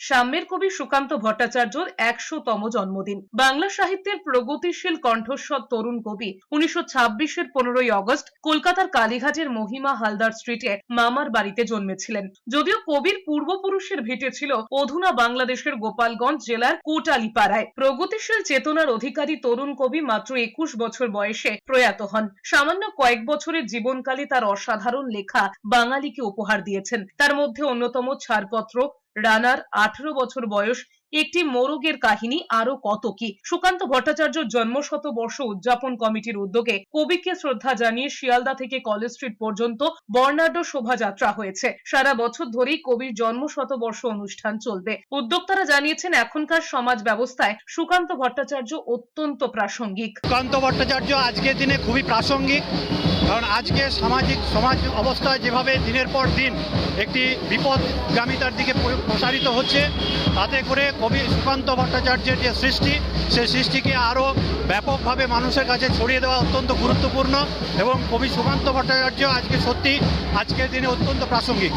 সাম্যের কবি সুকান্ত ভট্টাচার্যর একশোতম জন্মদিন। বাংলা সাহিত্যের প্রগতিশীল কণ্ঠস্বর তরুণ কবি উনিশশো ছাব্বিশের পনেরোই অগস্ট কলকাতার কালীঘাটের মহিমা হালদার স্ট্রিটে মামার বাড়িতে জন্মেছিলেন। যদিও কবির পূর্বপুরুষের ভিটে ছিল অধুনা বাংলাদেশের গোপালগঞ্জ জেলার কোটালীপাড়ায়। প্রগতিশীল চেতনার অধিকারী তরুণ কবি মাত্র একুশ বছর বয়সে প্রয়াত হন। সামান্য কয়েক বছরের জীবনকালে তার অসাধারণ লেখা বাঙালিকে উপহার দিয়েছেন। তার মধ্যে অন্যতম ছাড়পত্র রানার আঠারো বছর বয়স একটি মোরগের কাহিনী আরও কত কি? সুকান্ত ভট্টাচার্য জন্ম শতবর্ষ উদযাপন কমিটির উদ্যোগে কবিকে শ্রদ্ধা জানিয়ে শিয়ালদা থেকে কলেজ স্ট্রিট পর্যন্ত বর্ণাঢ্য শোভাযাত্রা হয়েছে। সারা বছর ধরেই কবির জন্ম শতবর্ষ অনুষ্ঠান চলবে। উদ্যোক্তারা জানিয়েছেন, এখনকার সমাজ ব্যবস্থায় সুকান্ত ভট্টাচার্য অত্যন্ত প্রাসঙ্গিক। সুকান্ত ভট্টাচার্য আজকের দিনে খুবই প্রাসঙ্গিক, কারণ আজকে সামাজিক, সমাজ অবস্থায় যেভাবে দিনের পর দিন একটি বিপদগামিতার দিকে প্রসারিত হচ্ছে, তাতে করে কবি সুকান্ত ভট্টাচার্যের যে সৃষ্টি, সেই সৃষ্টিকে আরও ব্যাপকভাবে মানুষের কাছে ছড়িয়ে দেওয়া অত্যন্ত গুরুত্বপূর্ণ এবং কবি সুকান্ত ভট্টাচার্য আজকে সত্যি আজকের দিনে অত্যন্ত প্রাসঙ্গিক।